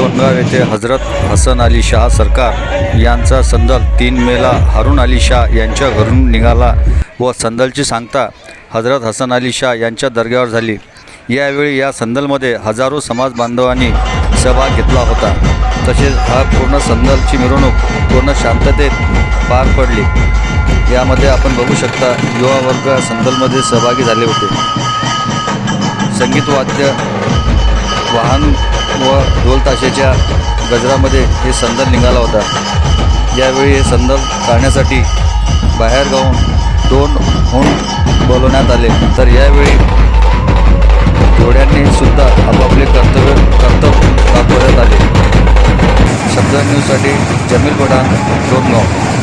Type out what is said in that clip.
डोणगाव येथे हजरत हसन अली शाह सरकार यांचा संदल तीन मेला हारून अली शाह यांच्या घरून निघाला व संदलची सांगता हजरत हसन अली शाह यांच्या दर्ग्यावर झाली. यावेळी या संदलमध्ये हजारो समाज बांधवांनी सहभाग घेतला होता. तसेच हा पूर्ण संदलची मिरवणूक पूर्ण शांततेत पार पडली. यामध्ये आपण बघू शकता युवा वर्ग संदलमध्ये सहभागी झाले होते. संगीत वाद्य वाहन व ढोलताशाच्या गजरामध्ये हे संदल निघाला होता. यावेळी हे संदल काढण्यासाठी बाहेरगावून दोन होऊन बोलवण्यात आले. तर यावेळी जोड्यांनी सुद्धा आपापले कर्तव्य कर्तव्य दाखवण्यात आले. शब्द न्यूजसाठी जमील पठाण डोनगाव